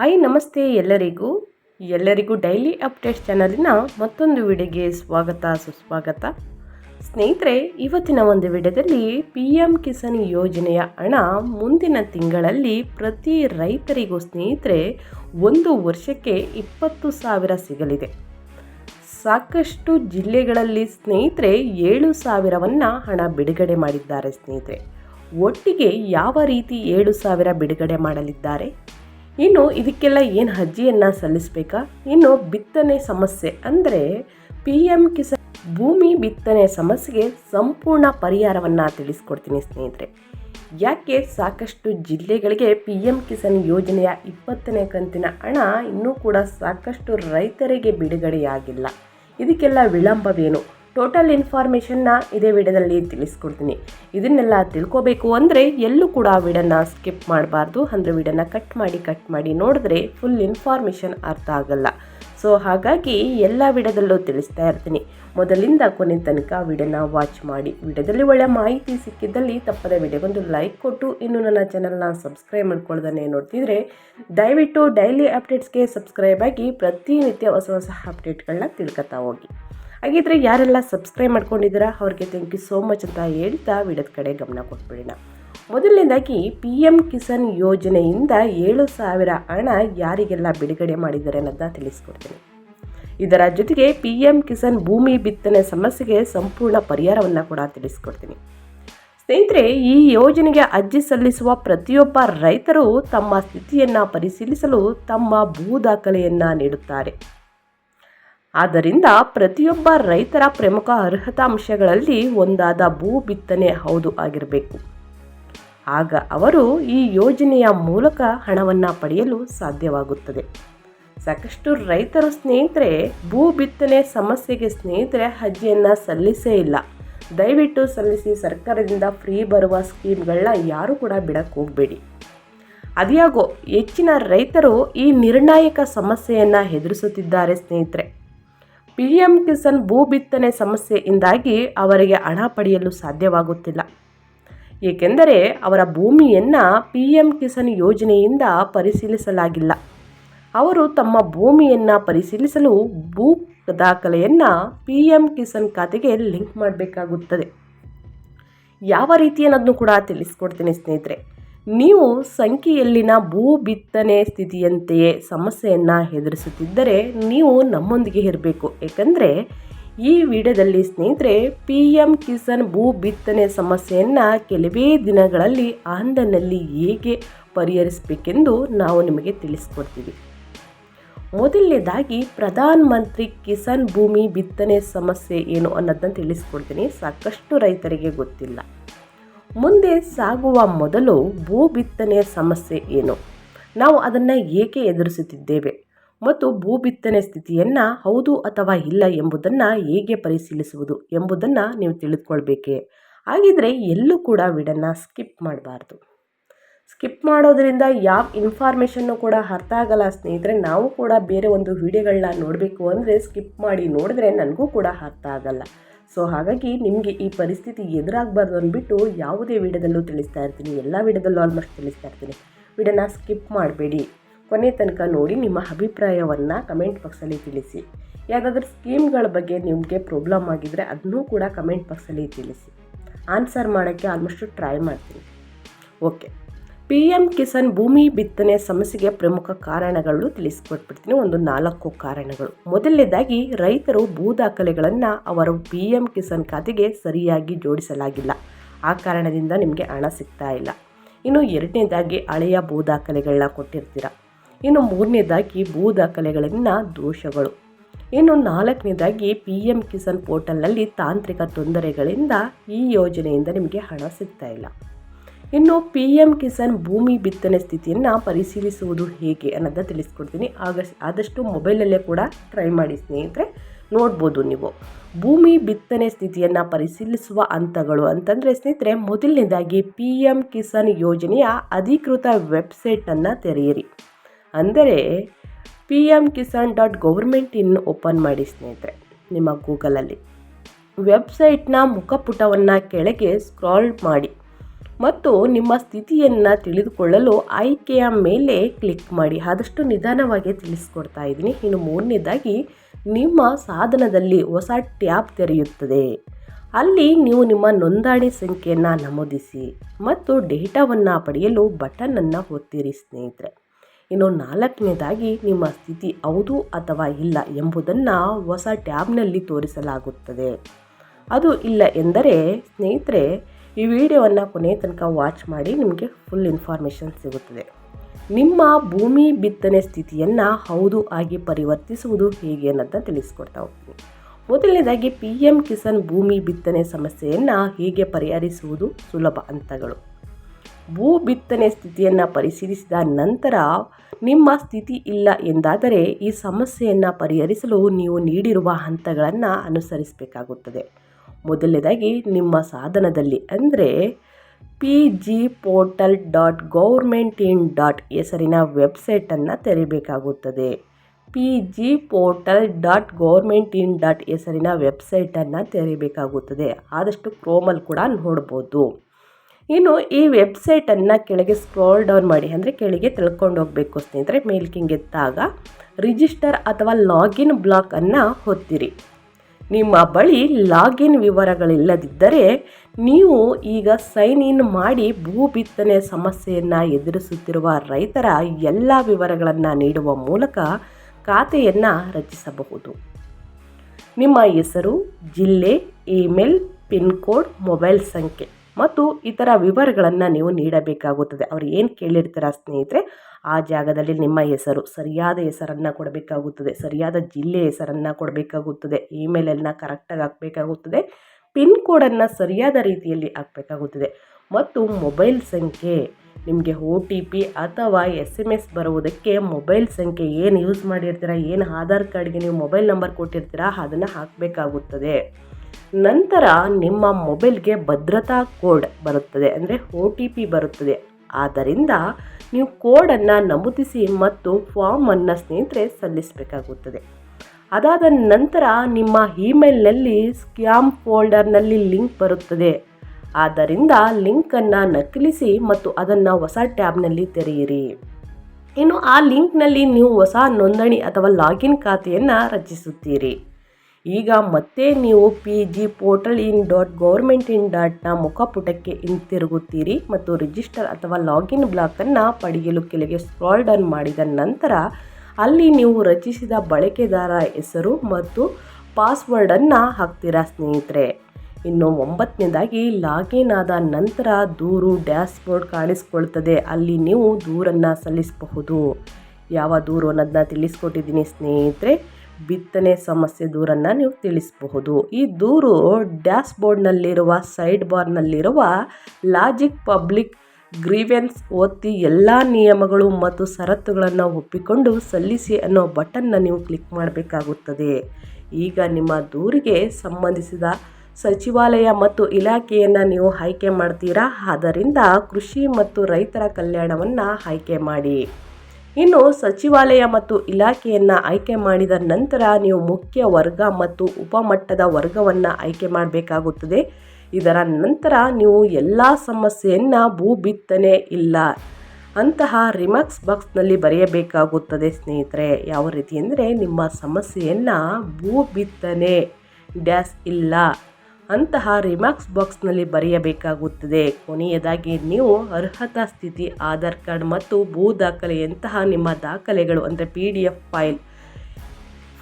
Hi, ನಮಸ್ತೆ ಎಲ್ಲರಿಗೂ. ಎಲ್ಲರಿಗೂ ಡೈಲಿ ಅಪ್ಡೇಟ್ಸ್ ಚಾನಲಿನ ಮತ್ತೊಂದು ವಿಡಿಯೋಗೆ ಸ್ವಾಗತ, ಸುಸ್ವಾಗತ. ಸ್ನೇಹಿತರೆ, ಇವತ್ತಿನ ಒಂದು ವಿಡಿಯೋದಲ್ಲಿ ಪಿ ಎಂ ಕಿಸಾನ್ ಯೋಜನೆಯ ಹಣ ಮುಂದಿನ ತಿಂಗಳಲ್ಲಿ ಪ್ರತಿ ರೈತರಿಗೂ ಸ್ನೇಹಿತರೆ, ಒಂದು ವರ್ಷಕ್ಕೆ ಇಪ್ಪತ್ತು ಸಾವಿರ ಸಿಗಲಿದೆ. ಸಾಕಷ್ಟು ಜಿಲ್ಲೆಗಳಲ್ಲಿ ಸ್ನೇಹಿತರೆ, ಏಳು ಸಾವಿರವನ್ನು ಹಣ ಬಿಡುಗಡೆ ಮಾಡಿದ್ದಾರೆ ಸ್ನೇಹಿತರೆ. ಒಟ್ಟಿಗೆ ಯಾವ ರೀತಿ ಏಳು ಸಾವಿರ ಬಿಡುಗಡೆ ಮಾಡಲಿದ್ದಾರೆ? ಇನ್ನು ಇದಕ್ಕೆಲ್ಲ ಏನು ಅರ್ಜಿಯನ್ನು ಸಲ್ಲಿಸಬೇಕಾ? ಇನ್ನು ಬಿತ್ತನೆ ಸಮಸ್ಯೆ ಅಂದರೆ ಪಿ ಎಂ ಕಿಸಾನ್ ಭೂಮಿ ಬಿತ್ತನೆ ಸಮಸ್ಯೆಗೆ ಸಂಪೂರ್ಣ ಪರಿಹಾರವನ್ನು ತಿಳಿಸ್ಕೊಡ್ತೀನಿ ಸ್ನೇಹಿತರೆ. ಯಾಕೆ ಸಾಕಷ್ಟು ಜಿಲ್ಲೆಗಳಿಗೆ ಪಿ ಎಂ ಕಿಸಾನ್ ಯೋಜನೆಯ ಇಪ್ಪತ್ತನೇ ಕಂತಿನ ಹಣ ಇನ್ನೂ ಕೂಡ ಸಾಕಷ್ಟು ರೈತರಿಗೆ ಬಿಡುಗಡೆಯಾಗಿಲ್ಲ? ಇದಕ್ಕೆಲ್ಲ ವಿಳಂಬವೇನು? ಟೋಟಲ್ ಇನ್ಫಾರ್ಮೇಷನ್ನ ಇದೇ ವಿಡಿಯೋದಲ್ಲಿ ತಿಳಿಸ್ಕೊಡ್ತೀನಿ. ಇದನ್ನೆಲ್ಲ ತಿಳ್ಕೋಬೇಕು ಅಂದರೆ ಎಲ್ಲೂ ಕೂಡ ವಿಡಿಯೋನ ಸ್ಕಿಪ್ ಮಾಡಬಾರ್ದು. ಅಂದರೆ ವಿಡಿಯೋನ ಕಟ್ ಮಾಡಿ ಕಟ್ ಮಾಡಿ ನೋಡಿದ್ರೆ ಫುಲ್ ಇನ್ಫಾರ್ಮೇಷನ್ ಅರ್ಥ ಆಗಲ್ಲ. ಸೊ ಹಾಗಾಗಿ ಎಲ್ಲ ವಿಡಿಯೋದಲ್ಲೂ ತಿಳಿಸ್ತಾ ಇರ್ತೀನಿ. ಮೊದಲಿಂದ ಕೊನೆ ತನಕ ವಿಡಿಯೋನ ವಾಚ್ ಮಾಡಿ. ವಿಡಿಯೋದಲ್ಲಿ ಒಳ್ಳೆ ಮಾಹಿತಿ ಸಿಕ್ಕಿದ್ದಲ್ಲಿ ತಪ್ಪದ ವಿಡಿಯೋಗೊಂದು ಲೈಕ್ ಕೊಟ್ಟು ಇನ್ನು ನನ್ನ ಚಾನಲ್ನ ಸಬ್ಸ್ಕ್ರೈಬ್ ಮಾಡ್ಕೊಳ್ಳೋದನ್ನೇ ನೋಡ್ತಿದ್ರೆ ದಯವಿಟ್ಟು ಡೈಲಿ ಅಪ್ಡೇಟ್ಸ್ಗೆ ಸಬ್ಸ್ಕ್ರೈಬ್ ಆಗಿ ಪ್ರತಿನಿತ್ಯ ಹೊಸ ಹೊಸ ಅಪ್ಡೇಟ್ಗಳನ್ನ ತಿಳ್ಕೊತಾ ಹೋಗಿ. ಹಾಗಿದ್ರೆ ಯಾರೆಲ್ಲ ಸಬ್ಸ್ಕ್ರೈಬ್ ಮಾಡ್ಕೊಂಡಿದ್ದೀರಾ, ಅವ್ರಿಗೆ ಥ್ಯಾಂಕ್ ಯು ಸೋ ಮಚ್ ಅಂತ ಹೇಳ್ತಾ ವಿಡಿಯೋದ ಕಡೆ ಗಮನ ಕೊಟ್ಬಿಡೋಣ. ಮೊದಲನೇದಾಗಿ ಪಿ ಎಂ ಕಿಸಾನ್ ಯೋಜನೆಯಿಂದ ಏಳು ಸಾವಿರ ಹಣ ಯಾರಿಗೆಲ್ಲ ಬಿಡುಗಡೆ ಮಾಡಿದ್ದಾರೆ ಅನ್ನೋದನ್ನ ತಿಳಿಸ್ಕೊಡ್ತೀನಿ. ಇದರ ಜೊತೆಗೆ ಪಿ ಎಂ ಕಿಸಾನ್ ಭೂಮಿ ಬಿತ್ತನೆ ಸಮಸ್ಯೆಗೆ ಸಂಪೂರ್ಣ ಪರಿಹಾರವನ್ನು ಕೂಡ ತಿಳಿಸ್ಕೊಡ್ತೀನಿ. ಸ್ನೇಹಿತರೆ, ಈ ಯೋಜನೆಗೆ ಅರ್ಜಿ ಸಲ್ಲಿಸುವ ಪ್ರತಿಯೊಬ್ಬ ರೈತರು ತಮ್ಮ ಸ್ಥಿತಿಯನ್ನು ಪರಿಶೀಲಿಸಲು ತಮ್ಮ ಭೂ ದಾಖಲೆಯನ್ನು ನೀಡುತ್ತಾರೆ. ಆದ್ದರಿಂದ ಪ್ರತಿಯೊಬ್ಬ ರೈತರ ಪ್ರಮುಖ ಅರ್ಹತಾ ಅಂಶಗಳಲ್ಲಿ ಒಂದಾದ ಭೂ ಬಿತ್ತನೆ ಹೌದು ಆಗಿರಬೇಕು. ಆಗ ಅವರು ಈ ಯೋಜನೆಯ ಮೂಲಕ ಹಣವನ್ನು ಪಡೆಯಲು ಸಾಧ್ಯವಾಗುತ್ತದೆ. ಸಾಕಷ್ಟು ರೈತರು ಸ್ನೇಹಿತರೆ, ಭೂ ಬಿತ್ತನೆ ಸಮಸ್ಯೆಗೆ ಸ್ನೇಹಿತರೆ ಅರ್ಜಿಯನ್ನು ಸಲ್ಲಿಸೇ ಇಲ್ಲ. ದಯವಿಟ್ಟು ಸಲ್ಲಿಸಿ ಸರ್ಕಾರದಿಂದ ಫ್ರೀ ಬರುವ ಸ್ಕೀಮ್ಗಳನ್ನ ಯಾರೂ ಕೂಡ ಬಿಡಕ್ಕೆ ಹೋಗಬೇಡಿ. ಅದ್ಯಾಗೋ ಹೆಚ್ಚಿನ ರೈತರು ಈ ನಿರ್ಣಾಯಕ ಸಮಸ್ಯೆಯನ್ನು ಎದುರಿಸುತ್ತಿದ್ದಾರೆ ಸ್ನೇಹಿತರೆ. ಪಿ ಎಂ ಕಿಸಾನ್ ಭೂ ಬಿತ್ತನೆ ಸಮಸ್ಯೆಯಿಂದಾಗಿ ಅವರಿಗೆ ಹಣ ಪಡೆಯಲು ಸಾಧ್ಯವಾಗುತ್ತಿಲ್ಲ. ಏಕೆಂದರೆ ಅವರ ಭೂಮಿಯನ್ನು ಪಿ ಎಂ ಕಿಸಾನ್ ಯೋಜನೆಯಿಂದ ಪರಿಶೀಲಿಸಲಾಗಿಲ್ಲ. ಅವರು ತಮ್ಮ ಭೂಮಿಯನ್ನು ಪರಿಶೀಲಿಸಲು ಭೂ ದಾಖಲೆಯನ್ನು ಪಿ ಎಂ ಕಿಸಾನ್ ಖಾತೆಗೆ ಲಿಂಕ್ ಮಾಡಬೇಕಾಗುತ್ತದೆ. ಯಾವ ರೀತಿ ಅನ್ನೋದನ್ನು ಕೂಡ ತಿಳಿಸ್ಕೊಡ್ತೀನಿ ಸ್ನೇಹಿತರೆ. ನೀವು ಸಂಖ್ಯೆಯಲ್ಲಿನ ಭೂ ಬಿತ್ತನೆ ಸ್ಥಿತಿಯಂತೆಯೇ ಸಮಸ್ಯೆಯನ್ನು ಎದುರಿಸುತ್ತಿದ್ದರೆ ನೀವು ನಮ್ಮೊಂದಿಗೆ ಇರಬೇಕು. ಏಕೆಂದರೆ ಈ ವಿಡಿಯೋದಲ್ಲಿ ಸ್ನೇಹಿತರೆ ಪಿ ಎಂ ಕಿಸಾನ್ ಭೂ ಬಿತ್ತನೆ ಸಮಸ್ಯೆಯನ್ನು ಕೆಲವೇ ದಿನಗಳಲ್ಲಿ ಆಂಧ್ರನಲ್ಲಿ ಹೇಗೆ ಪರಿಹರಿಸಬೇಕೆಂದು ನಾವು ನಿಮಗೆ ತಿಳಿಸ್ಕೊಡ್ತೀವಿ. ಮೊದಲನೇದಾಗಿ, ಪ್ರಧಾನ ಮಂತ್ರಿ ಕಿಸಾನ್ ಭೂಮಿ ಬಿತ್ತನೆ ಸಮಸ್ಯೆ ಏನು ಅನ್ನೋದನ್ನ ತಿಳಿಸ್ಕೊಡ್ತೀನಿ. ಸಾಕಷ್ಟು ರೈತರಿಗೆ ಗೊತ್ತಿಲ್ಲ. ಮುಂದೆ ಸಾಗುವ ಮೊದಲು ಭೂ ಬಿತ್ತನೆಯ ಸಮಸ್ಯೆ ಏನು? ನಾವು ಅದನ್ನು ಏಕೆ ಎದುರಿಸುತ್ತಿದ್ದೇವೆ? ಮತ್ತು ಭೂ ಬಿತ್ತನೆ ಸ್ಥಿತಿಯನ್ನು ಹೌದು ಅಥವಾ ಇಲ್ಲ ಎಂಬುದನ್ನು ಹೇಗೆ ಪರಿಶೀಲಿಸುವುದು ಎಂಬುದನ್ನು ನೀವು ತಿಳಿದುಕೊಳ್ಬೇಕೆ? ಹಾಗಿದ್ರೆ ಎಲ್ಲೂ ಕೂಡ ವಿಡನ್ನು ಸ್ಕಿಪ್ ಮಾಡಬಾರ್ದು. ಸ್ಕಿಪ್ ಮಾಡೋದ್ರಿಂದ ಯಾವ ಇನ್ಫಾರ್ಮೇಷನ್ನು ಕೂಡ ಅರ್ಥ ಆಗಲ್ಲ ಸ್ನೇಹಿತರೆ, ನಾವು ಕೂಡ ಬೇರೆ ಒಂದು ವಿಡಿಯೋಗಳನ್ನ ನೋಡಬೇಕು ಅಂದರೆ ಸ್ಕಿಪ್ ಮಾಡಿ ನೋಡಿದ್ರೆ ನನಗೂ ಕೂಡ ಅರ್ಥ ಆಗಲ್ಲ. ಸೊ ಹಾಗಾಗಿ ನಿಮಗೆ ಈ ಪರಿಸ್ಥಿತಿ ಎದುರಾಗಬಾರ್ದು ಅಂದ್ಬಿಟ್ಟು ಯಾವುದೇ ವಿಡಿಯೋದಲ್ಲೂ ತಿಳಿಸ್ತಾ ಇರ್ತೀನಿ. ಎಲ್ಲ ವಿಡಿಯೋದಲ್ಲೂ ಆಲ್ಮೋಸ್ಟ್ ತಿಳಿಸ್ತಾ ಇರ್ತೀನಿ. ವಿಡಿಯೋನ ಸ್ಕಿಪ್ ಮಾಡಬೇಡಿ. ಕೊನೆ ತನಕ ನೋಡಿ ನಿಮ್ಮ ಅಭಿಪ್ರಾಯವನ್ನು ಕಮೆಂಟ್ ಬಾಕ್ಸಲ್ಲಿ ತಿಳಿಸಿ. ಯಾವುದಾದ್ರೂ ಸ್ಕೀಮ್ಗಳ ಬಗ್ಗೆ ನಿಮಗೆ ಪ್ರಾಬ್ಲಮ್ ಆಗಿದ್ದರೆ ಅದನ್ನೂ ಕೂಡ ಕಮೆಂಟ್ ಬಾಕ್ಸಲ್ಲಿ ತಿಳಿಸಿ. ಆನ್ಸರ್ ಮಾಡೋಕ್ಕೆ ಆಲ್ಮೋಸ್ಟು ಟ್ರೈ ಮಾಡ್ತೀನಿ. ಓಕೆ ಪಿ ಎಂ ಕಿಸಾನ್ ಭೂಮಿ ಬಿತ್ತನೆ ಸಮಸ್ಯೆಗೆ ಪ್ರಮುಖ ಕಾರಣಗಳು ತಿಳಿಸ್ಕೊಟ್ಬಿಡ್ತೀನಿ. ಒಂದು ನಾಲ್ಕು ಕಾರಣಗಳು. ಮೊದಲನೇದಾಗಿ, ರೈತರು ಭೂ ದಾಖಲೆಗಳನ್ನು ಅವರ ಪಿ ಎಂ ಕಿಸಾನ್ ಖಾತೆಗೆ ಸರಿಯಾಗಿ ಜೋಡಿಸಲಾಗಿಲ್ಲ. ಆ ಕಾರಣದಿಂದ ನಿಮಗೆ ಹಣ ಸಿಗ್ತಾ ಇಲ್ಲ. ಇನ್ನು ಎರಡನೇದಾಗಿ, ಹಳೆಯ ಭೂ ದಾಖಲೆಗಳನ್ನ ಕೊಟ್ಟಿರ್ತೀರ. ಇನ್ನು ಮೂರನೇದಾಗಿ, ಭೂ ದಾಖಲೆಗಳನ್ನ ದೋಷಗಳು. ಇನ್ನು ನಾಲ್ಕನೇದಾಗಿ ಪಿ ಎಂ ಕಿಸಾನ್ ಪೋರ್ಟಲ್ನಲ್ಲಿ ತಾಂತ್ರಿಕ ತೊಂದರೆಗಳಿಂದ ಈ ಯೋಜನೆಯಿಂದ ನಿಮಗೆ ಹಣ ಸಿಗ್ತಾ ಇಲ್ಲ. ಇನ್ನು ಪಿ ಎಂ ಕಿಸಾನ್ ಭೂಮಿ ಬಿತ್ತನೆ ಸ್ಥಿತಿಯನ್ನು ಪರಿಶೀಲಿಸುವುದು ಹೇಗೆ ಅನ್ನೋದನ್ನ ತಿಳಿಸ್ಕೊಡ್ತೀನಿ. ಆಗಸ್ಟ್, ಆದಷ್ಟು ಮೊಬೈಲಲ್ಲೇ ಕೂಡ ಟ್ರೈ ಮಾಡಿ ಸ್ನೇಹಿತರೆ, ನೋಡ್ಬೋದು ನೀವು. ಭೂಮಿ ಬಿತ್ತನೆ ಸ್ಥಿತಿಯನ್ನು ಪರಿಶೀಲಿಸುವ ಹಂತಗಳು ಅಂತಂದರೆ ಸ್ನೇಹಿತರೆ, ಮೊದಲನೇದಾಗಿ ಪಿ ಎಂ ಕಿಸಾನ್ ಯೋಜನೆಯ ಅಧಿಕೃತ ವೆಬ್ಸೈಟನ್ನು ತೆರೆಯಿರಿ. ಅಂದರೆ P M Kisan dot government in open ಮಾಡಿ ಸ್ನೇಹಿತರೆ, ನಿಮ್ಮ ಗೂಗಲಲ್ಲಿ. ವೆಬ್ಸೈಟ್ನ ಮುಖಪುಟವನ್ನು ಕೆಳಗೆ ಸ್ಕ್ರಾಲ್ ಮಾಡಿ. ಮತ್ತು ನಿಮ್ಮ ಸ್ಥಿತಿಯನ್ನು ತಿಳಿದುಕೊಳ್ಳಲು ಆಯ್ಕೆಯ ಮೇಲೆ ಕ್ಲಿಕ್ ಮಾಡಿ. ಆದಷ್ಟು ನಿಧಾನವಾಗಿ ತಿಳಿಸ್ಕೊಡ್ತಾ ಇದ್ದೀನಿ. ಇನ್ನು ಮೂರನೇದಾಗಿ, ನಿಮ್ಮ ಸಾಧನದಲ್ಲಿ ಹೊಸ ಟ್ಯಾಬ್ ತೆರೆಯುತ್ತದೆ. ಅಲ್ಲಿ ನೀವು ನಿಮ್ಮ ನೋಂದಣಿ ಸಂಖ್ಯೆಯನ್ನು ನಮೂದಿಸಿ ಮತ್ತು ಡೇಟಾವನ್ನು ಪಡೆಯಲು ಬಟನನ್ನು ಒತ್ತಿರಿ ಸ್ನೇಹಿತರೆ. ಇನ್ನು ನಾಲ್ಕನೇದಾಗಿ, ನಿಮ್ಮ ಸ್ಥಿತಿ ಹೌದು ಅಥವಾ ಇಲ್ಲ ಎಂಬುದನ್ನು ಹೊಸ ಟ್ಯಾಬ್ನಲ್ಲಿ ತೋರಿಸಲಾಗುತ್ತದೆ. ಅದು ಇಲ್ಲ ಎಂದರೆ, ಸ್ನೇಹಿತರೆ ಈ ವಿಡಿಯೋವನ್ನು ಕೊನೆಯ ತನಕ ವಾಚ್ ಮಾಡಿ ನಿಮಗೆ ಫುಲ್ ಇನ್ಫಾರ್ಮೇಷನ್ ಸಿಗುತ್ತದೆ. ನಿಮ್ಮ ಭೂಮಿ ಬಿತ್ತನೆ ಸ್ಥಿತಿಯನ್ನು ಹೌದು ಆಗಿ ಪರಿವರ್ತಿಸುವುದು ಹೇಗೆ ಅನ್ನೋದನ್ನ ತಿಳಿಸ್ಕೊಡ್ತಾ ಹೋಗ್ತೀನಿ. ಮೊದಲನೇದಾಗಿ, ಪಿ ಎಂ ಕಿಸಾನ್ ಭೂಮಿ ಬಿತ್ತನೆ ಸಮಸ್ಯೆಯನ್ನು ಹೇಗೆ ಪರಿಹರಿಸುವುದು ಸುಲಭ ಹಂತಗಳು. ಭೂ ಬಿತ್ತನೆ ಸ್ಥಿತಿಯನ್ನು ಪರಿಶೀಲಿಸಿದ ನಂತರ ನಿಮ್ಮ ಸ್ಥಿತಿ ಇಲ್ಲ ಎಂದಾದರೆ ಈ ಸಮಸ್ಯೆಯನ್ನು ಪರಿಹರಿಸಲು ನೀವು ನೀಡಿರುವ ಹಂತಗಳನ್ನು ಅನುಸರಿಸಬೇಕಾಗುತ್ತದೆ. ಮೊದಲನೇದಾಗಿ ನಿಮ್ಮ ಸಾಧನದಲ್ಲಿ ಅಂದರೆ P G portal dot government in dot ಹೆಸರಿನ ವೆಬ್ಸೈಟನ್ನು ತೆರೆಯಬೇಕಾಗುತ್ತದೆ P G portal dot government in dot ಹೆಸರಿನ ವೆಬ್ಸೈಟನ್ನು ತೆರೀಬೇಕಾಗುತ್ತದೆ. ಆದಷ್ಟು ಕ್ರೋಮಲ್ಲಿ ಕೂಡ ನೋಡ್ಬೋದು. ಇನ್ನು ಈ ವೆಬ್ಸೈಟನ್ನು ಕೆಳಗೆ ಸ್ಕ್ರೋಲ್ ಡೌನ್ ಮಾಡಿ, ಅಂದರೆ ಕೆಳಗೆ ತಿಳ್ಕೊಂಡು ಹೋಗಬೇಕು ಸ್ನೇಹಿತರೆ, ಮೇಲ್ಕಿಂಗ್ ಎತ್ತಾಗ ರಿಜಿಸ್ಟರ್ ಅಥವಾ ಲಾಗಿನ್ ಬ್ಲಾಕನ್ನು ಹೊತ್ತಿರಿ. ನಿಮ್ಮ ಬಳಿ ಲಾಗಿನ್ ವಿವರಗಳಿಲ್ಲದಿದ್ದರೆ ನೀವು ಈಗ ಸೈನ್ ಇನ್ ಮಾಡಿ ಭೂ ಬಿತ್ತನೆ ಸಮಸ್ಯೆಯನ್ನು ಎದುರಿಸುತ್ತಿರುವ ರೈತರ ಎಲ್ಲ ವಿವರಗಳನ್ನು ನೀಡುವ ಮೂಲಕ ಖಾತೆಯನ್ನು ರಚಿಸಬಹುದು. ನಿಮ್ಮ ಹೆಸರು, ಜಿಲ್ಲೆ, ಇಮೇಲ್ ಪಿನ್ ಕೋಡ್ ಮೊಬೈಲ್ ಸಂಖ್ಯೆ. ಮತ್ತು ಇತರ ವಿವರಗಳನ್ನು ನೀವು ನೀಡಬೇಕಾಗುತ್ತದೆ. ಅವ್ರು ಏನು ಕೇಳಿರ್ತೀರ ಸ್ನೇಹಿತರೆ, ಆ ಜಾಗದಲ್ಲಿ ನಿಮ್ಮ ಹೆಸರು, ಸರಿಯಾದ ಹೆಸರನ್ನು ಕೊಡಬೇಕಾಗುತ್ತದೆ, ಸರಿಯಾದ ಜಿಲ್ಲೆ ಹೆಸರನ್ನು ಕೊಡಬೇಕಾಗುತ್ತದೆ, ಇಮೇಲನ್ನು ಕರೆಕ್ಟಾಗಿ ಹಾಕಬೇಕಾಗುತ್ತದೆ, ಪಿನ್ ಕೋಡನ್ನು ಸರಿಯಾದ ರೀತಿಯಲ್ಲಿ ಹಾಕಬೇಕಾಗುತ್ತದೆ ಮತ್ತು ಮೊಬೈಲ್ ಸಂಖ್ಯೆ, ನಿಮಗೆ ಒ ಟಿ ಪಿ ಅಥವಾ ಎಸ್ ಎಂ ಎಸ್ ಬರುವುದಕ್ಕೆ ಮೊಬೈಲ್ ಸಂಖ್ಯೆ ಏನು ಯೂಸ್ ಮಾಡಿರ್ತೀರ, ಏನು ಆಧಾರ್ ಕಾರ್ಡ್ಗೆ ನೀವು ಮೊಬೈಲ್ ನಂಬರ್ ಕೊಟ್ಟಿರ್ತೀರಾ, ಅದನ್ನು ಹಾಕಬೇಕಾಗುತ್ತದೆ. ನಂತರ ನಿಮ್ಮ ಮೊಬೈಲ್ಗೆ ಭದ್ರತಾ ಕೋಡ್ ಬರುತ್ತದೆ, ಅಂದರೆ ಒ ಟಿ ಪಿ ಬರುತ್ತದೆ. ಆದ್ದರಿಂದ ನೀವು ಕೋಡನ್ನು ನಮೂದಿಸಿ ಮತ್ತು ಫಾರ್ಮನ್ನು ಸ್ನೇಹಿತರೆ ಸಲ್ಲಿಸಬೇಕಾಗುತ್ತದೆ. ಅದಾದ ನಂತರ ನಿಮ್ಮ ಇಮೇಲ್ನಲ್ಲಿ ಸ್ಕ್ಯಾಮ್ ಫೋಲ್ಡರ್ನಲ್ಲಿ ಲಿಂಕ್ ಬರುತ್ತದೆ. ಆದ್ದರಿಂದ ಲಿಂಕನ್ನು ನಕಲಿಸಿ ಮತ್ತು ಅದನ್ನು ಹೊಸ ಟ್ಯಾಬ್ನಲ್ಲಿ ತೆರೆಯಿರಿ. ಇನ್ನು ಆ ಲಿಂಕ್ನಲ್ಲಿ ನೀವು ಹೊಸ ನೋಂದಣಿ ಅಥವಾ ಲಾಗಿನ್ ಖಾತೆಯನ್ನು ರಚಿಸುತ್ತೀರಿ. ಈಗ ಮತ್ತೆ ನೀವು P G portal in dot government in ಡಾಟ್ನ ಮುಖಪುಟಕ್ಕೆ ಹಿಂತಿರುಗುತ್ತೀರಿ ಮತ್ತು ರಿಜಿಸ್ಟರ್ ಅಥವಾ ಲಾಗಿನ್ ಬ್ಲಾಕನ್ನು ಪಡೆಯಲು ಕೆಳಗೆ ಸ್ಕ್ರಾಲ್ ಡೌನ್ ಮಾಡಿದ ನಂತರ ಅಲ್ಲಿ ನೀವು ರಚಿಸಿದ ಬಳಕೆದಾರ ಹೆಸರು ಮತ್ತು ಪಾಸ್ವರ್ಡನ್ನು ಹಾಕ್ತೀರಾ ಸ್ನೇಹಿತರೆ. ಇನ್ನು ಒಂಬತ್ತನೇದಾಗಿ ಲಾಗಿನ್ ಆದ ನಂತರ ದೂರು ಡ್ಯಾಶ್ಬೋರ್ಡ್ ಕಾಣಿಸ್ಕೊಳ್ತದೆ. ಅಲ್ಲಿ ನೀವು ದೂರನ್ನು ಸಲ್ಲಿಸಬಹುದು. ಯಾವ ದೂರು ಅನ್ನೋದನ್ನ ತಿಳಿಸ್ಕೊಟ್ಟಿದ್ದೀನಿ ಸ್ನೇಹಿತರೆ. ಬಿತ್ತನೆ ಸಮಸ್ಯೆ ದೂರನ್ನು ನೀವು ತಿಳಿಸಬಹುದು. ಈ ದೂರು ಡ್ಯಾಶ್ ಬೋರ್ಡ್ನಲ್ಲಿರುವ ಸೈಡ್ ಬಾರ್ನಲ್ಲಿರುವ ಲಾಜಿಕ್ ಪಬ್ಲಿಕ್ ಗ್ರೀವೆನ್ಸ್ ಒತ್ತಿ ಎಲ್ಲ ನಿಯಮಗಳು ಮತ್ತು ಷರತ್ತುಗಳನ್ನು ಒಪ್ಪಿಕೊಂಡು ಸಲ್ಲಿಸಿ ಅನ್ನೋ ಬಟನ್ನ ನೀವು ಕ್ಲಿಕ್ ಮಾಡಬೇಕಾಗುತ್ತದೆ. ಈಗ ನಿಮ್ಮ ದೂರಿಗೆ ಸಂಬಂಧಿಸಿದ ಸಚಿವಾಲಯ ಮತ್ತು ಇಲಾಖೆಯನ್ನು ನೀವು ಆಯ್ಕೆ ಮಾಡ್ತೀರಾ? ಆದ್ದರಿಂದ ಕೃಷಿ ಮತ್ತು ರೈತರ ಕಲ್ಯಾಣವನ್ನು ಆಯ್ಕೆ ಮಾಡಿ. ಇನ್ನು ಸಚಿವಾಲಯ ಮತ್ತು ಇಲಾಖೆಯನ್ನು ಆಯ್ಕೆ ಮಾಡಿದ ನಂತರ ನೀವು ಮುಖ್ಯ ವರ್ಗ ಮತ್ತು ಉಪಮಟ್ಟದ ವರ್ಗವನ್ನು ಆಯ್ಕೆ ಮಾಡಬೇಕಾಗುತ್ತದೆ. ಇದರ ನಂತರ ನೀವು ಎಲ್ಲ ಸಮಸ್ಯೆಯನ್ನು ಭೂ ಬಿತ್ತನೆ ಇಲ್ಲ ಅಂತಹ ರಿಮಾರ್ಕ್ಸ್ ಬಾಕ್ಸ್ನಲ್ಲಿ ಬರೆಯಬೇಕಾಗುತ್ತದೆ ಸ್ನೇಹಿತರೆ. ಯಾವ ರೀತಿ ಅಂದರೆ ನಿಮ್ಮ ಸಮಸ್ಯೆಯನ್ನು ಭೂ ಬಿತ್ತನೆ ಡ್ಯಾಸ್ ಇಲ್ಲ. ಅಂತಹ ರಿಮಾರ್ಕ್ಸ್ ಬಾಕ್ಸ್ನಲ್ಲಿ ಬರೆಯಬೇಕಾಗುತ್ತದೆ. ಕೊನೆಯದಾಗಿ, ನೀವು ಅರ್ಹತಾ ಸ್ಥಿತಿ, ಆಧಾರ್ ಕಾರ್ಡ್ ಮತ್ತು ಭೂ ದಾಖಲೆಯಂತಹ ನಿಮ್ಮ ದಾಖಲೆಗಳು, ಅಂದರೆ P D F file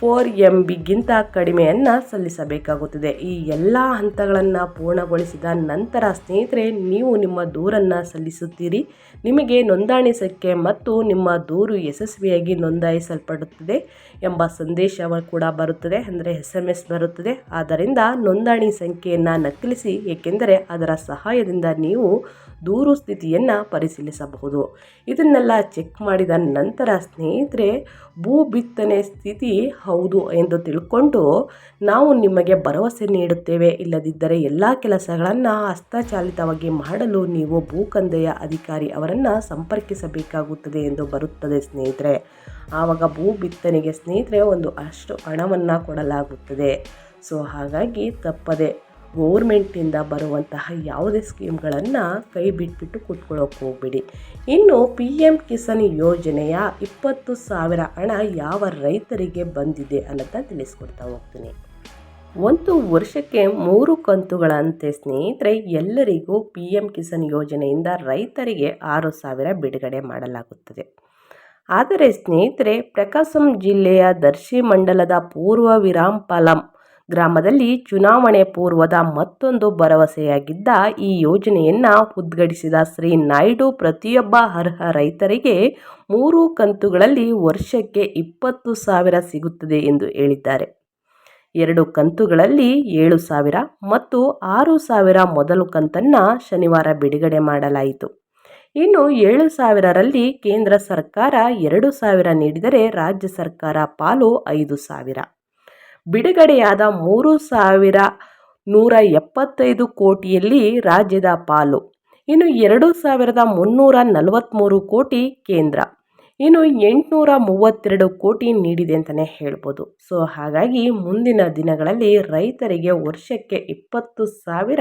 four M ಬಿಗಿಂತ ಕಡಿಮೆಯನ್ನು ಸಲ್ಲಿಸಬೇಕಾಗುತ್ತದೆ. ಈ ಎಲ್ಲ ಹಂತಗಳನ್ನು ಪೂರ್ಣಗೊಳಿಸಿದ ನಂತರ ಸ್ನೇಹಿತರೆ, ನೀವು ನಿಮ್ಮ ದೂರನ್ನು ಸಲ್ಲಿಸುತ್ತೀರಿ. ನಿಮಗೆ ನೋಂದಣಿ ಸಂಖ್ಯೆ ಮತ್ತು ನಿಮ್ಮ ದೂರು ಯಶಸ್ವಿಯಾಗಿ ನೋಂದಾಯಿಸಲ್ಪಡುತ್ತದೆ ಎಂಬ ಸಂದೇಶ ಕೂಡ ಬರುತ್ತದೆ, ಅಂದರೆ ಎಸ್ ಎಂ ಎಸ್ ಬರುತ್ತದೆ. ಆದ್ದರಿಂದ ನೋಂದಣಿ ಸಂಖ್ಯೆಯನ್ನು ನಕಲಿಸಿ, ಏಕೆಂದರೆ ಅದರ ಸಹಾಯದಿಂದ ನೀವು ದೂರು ಸ್ಥಿತಿಯನ್ನು ಪರಿಶೀಲಿಸಬಹುದು. ಇದನ್ನೆಲ್ಲ ಚೆಕ್ ಮಾಡಿದ ನಂತರ ಸ್ನೇಹಿತರೆ, ಭೂ ಬಿತ್ತನೆ ಸ್ಥಿತಿ ಹೌದು ಎಂದು ತಿಳ್ಕೊಂಡು ನಾವು ನಿಮಗೆ ಭರವಸೆ ನೀಡುತ್ತೇವೆ. ಇಲ್ಲದಿದ್ದರೆ ಎಲ್ಲ ಕೆಲಸಗಳನ್ನು ಹಸ್ತಚಾಲಿತವಾಗಿ ಮಾಡಲು ನೀವು ಭೂಕಂದೆಯ ಅಧಿಕಾರಿ ಅವರನ್ನು ಸಂಪರ್ಕಿಸಬೇಕಾಗುತ್ತದೆ ಎಂದು ಬರುತ್ತದೆ ಸ್ನೇಹಿತರೆ. ಆವಾಗ ಭೂ ಬಿತ್ತನೆಗೆ ಸ್ನೇಹಿತರೆ ಒಂದು ಅಷ್ಟು ಹಣವನ್ನು ಕೊಡಲಾಗುತ್ತದೆ. ಸೊ ಹಾಗಾಗಿ ತಪ್ಪದೆ ಗೋರ್ಮೆಂಟಿಂದ ಬರುವಂತಹ ಯಾವುದೇ ಸ್ಕೀಮ್ಗಳನ್ನು ಕೈ ಬಿಟ್ಬಿಟ್ಟು ಕೂತ್ಕೊಳ್ಳೋಕೆ ಹೋಗ್ಬೇಡಿ. ಇನ್ನು ಪಿ ಎಂ ಕಿಸಾನ್ ಯೋಜನೆಯ ಇಪ್ಪತ್ತು ಸಾವಿರ ಹಣ ಯಾವ ರೈತರಿಗೆ ಬಂದಿದೆ ಅನ್ನೋದನ್ನ ತಿಳಿಸ್ಕೊಡ್ತಾ ಹೋಗ್ತೀನಿ. ಒಂದು ವರ್ಷಕ್ಕೆ ಮೂರು ಕಂತುಗಳಂತೆ ಸ್ನೇಹಿತರೆ, ಎಲ್ಲರಿಗೂ ಪಿ ಎಂ ಕಿಸಾನ್ ಯೋಜನೆಯಿಂದ ರೈತರಿಗೆ ಆರು ಸಾವಿರ ಬಿಡುಗಡೆ ಮಾಡಲಾಗುತ್ತದೆ. ಆದರೆ ಸ್ನೇಹಿತರೆ, ಪ್ರಕಾಶಂ ಜಿಲ್ಲೆಯ ದರ್ಶಿ ಮಂಡಲದ ಪೂರ್ವ ವಿರಾಂಪಲಂ ಗ್ರಾಮದಲ್ಲಿ ಚುನಾವಣೆ ಪೂರ್ವದ ಮತ್ತೊಂದು ಭರವಸೆಯಾಗಿದ್ದ ಈ ಯೋಜನೆಯನ್ನು ಉದ್ಘಾಟಿಸಿದ ಶ್ರೀ ನಾಯ್ಡು ಪ್ರತಿಯೊಬ್ಬ ಅರ್ಹ ರೈತರಿಗೆ ಮೂರು ಕಂತುಗಳಲ್ಲಿ ವರ್ಷಕ್ಕೆ ಇಪ್ಪತ್ತು ಸಾವಿರ ಸಿಗುತ್ತದೆ ಎಂದು ಹೇಳಿದ್ದಾರೆ. ಎರಡು ಕಂತುಗಳಲ್ಲಿ ಏಳು ಸಾವಿರ ಮತ್ತು ಆರು ಸಾವಿರ ಮೊದಲು ಕಂತನ್ನು ಶನಿವಾರ ಬಿಡುಗಡೆ ಮಾಡಲಾಯಿತು. ಇನ್ನು ಏಳು ಸಾವಿರರಲ್ಲಿ ಕೇಂದ್ರ ಸರ್ಕಾರ ಎರಡು ಸಾವಿರ ನೀಡಿದರೆ ರಾಜ್ಯ ಸರ್ಕಾರ ಪಾಲು ಐದು ಸಾವಿರ. ಬಿಡುಗಡೆಯಾದ ಮೂರು ಸಾವಿರ ನೂರ ಎಪ್ಪತ್ತೈದು ಕೋಟಿಯಲ್ಲಿ ರಾಜ್ಯದ ಪಾಲು. ಇನ್ನು ಎರಡು ಸಾವಿರದ ಮುನ್ನೂರ ನಲವತ್ತ್ಮೂರು ಕೋಟಿ ಕೇಂದ್ರ. ಇನ್ನು ಎಂಟುನೂರ ಮೂವತ್ತೆರಡು ಕೋಟಿ ನೀಡಿದೆ ಅಂತಲೇ ಹೇಳ್ಬೋದು. ಸೊ, ಹಾಗಾಗಿ ಮುಂದಿನ ದಿನಗಳಲ್ಲಿ ರೈತರಿಗೆ ವರ್ಷಕ್ಕೆ ಇಪ್ಪತ್ತು ಸಾವಿರ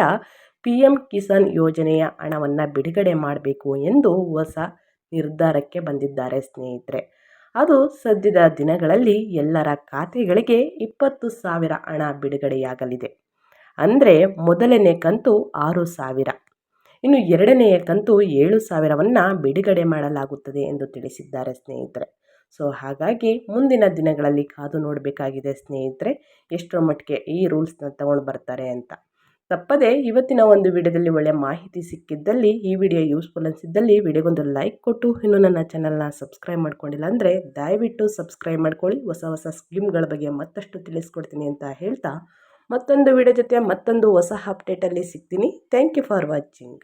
ಪಿ ಎಂ ಕಿಸಾನ್ ಯೋಜನೆಯ ಹಣವನ್ನು ಬಿಡುಗಡೆ ಮಾಡಬೇಕು ಎಂದು ಹೊಸ ನಿರ್ಧಾರಕ್ಕೆ ಬಂದಿದ್ದಾರೆ ಸ್ನೇಹಿತರೆ. ಅದು ಸದ್ಯದ ದಿನಗಳಲ್ಲಿ ಎಲ್ಲರ ಖಾತೆಗಳಿಗೆ ಇಪ್ಪತ್ತು ಸಾವಿರ ಹಣ ಬಿಡುಗಡೆಯಾಗಲಿದೆ. ಅಂದರೆ ಮೊದಲನೇ ಕಂತು ಆರು ಸಾವಿರ. ಇನ್ನು ಎರಡನೆಯ ಕಂತು ಏಳು ಸಾವಿರವನ್ನು ಬಿಡುಗಡೆ ಮಾಡಲಾಗುತ್ತದೆ ಎಂದು ತಿಳಿಸಿದ್ದಾರೆ ಸ್ನೇಹಿತರೆ. ಸೊ, ಹಾಗಾಗಿ ಮುಂದಿನ ದಿನಗಳಲ್ಲಿ ಕಾದು ನೋಡಬೇಕಾಗಿದೆ ಸ್ನೇಹಿತರೆ, ಎಷ್ಟರ ಮಟ್ಟಿಗೆ ಈ ರೂಲ್ಸ್ನ ತಗೊಂಡು ಬರ್ತಾರೆ ಅಂತ. ತಪ್ಪದೆ ಇವತ್ತಿನ ಒಂದು ವಿಡಿಯೋದಲ್ಲಿ ಒಳ್ಳೆಯ ಮಾಹಿತಿ ಸಿಕ್ಕಿದ್ದಲ್ಲಿ ಈ ವಿಡಿಯೋ ಯೂಸ್ಫುಲ್ ಅನಿಸಿದ್ದಲ್ಲಿ ವಿಡಿಯೋಗೊಂದು ಲೈಕ್ ಕೊಟ್ಟು, ಇನ್ನು ನನ್ನ ಚಾನಲ್ನ ಸಬ್ಸ್ಕ್ರೈಬ್ ಮಾಡ್ಕೊಂಡಿಲ್ಲ ಅಂದರೆ ದಯವಿಟ್ಟು ಸಬ್ಸ್ಕ್ರೈಬ್ ಮಾಡ್ಕೊಳ್ಳಿ. ಹೊಸ ಹೊಸ ಸ್ಕೀಮ್ಗಳ ಬಗ್ಗೆ ಮತ್ತಷ್ಟು ತಿಳಿಸ್ಕೊಡ್ತೀನಿ ಅಂತ ಹೇಳ್ತಾ ಮತ್ತೊಂದು ವಿಡಿಯೋ ಜೊತೆ ಮತ್ತೊಂದು ಹೊಸ ಅಪ್ಡೇಟಲ್ಲಿ ಸಿಗ್ತೀನಿ. Thank you for watching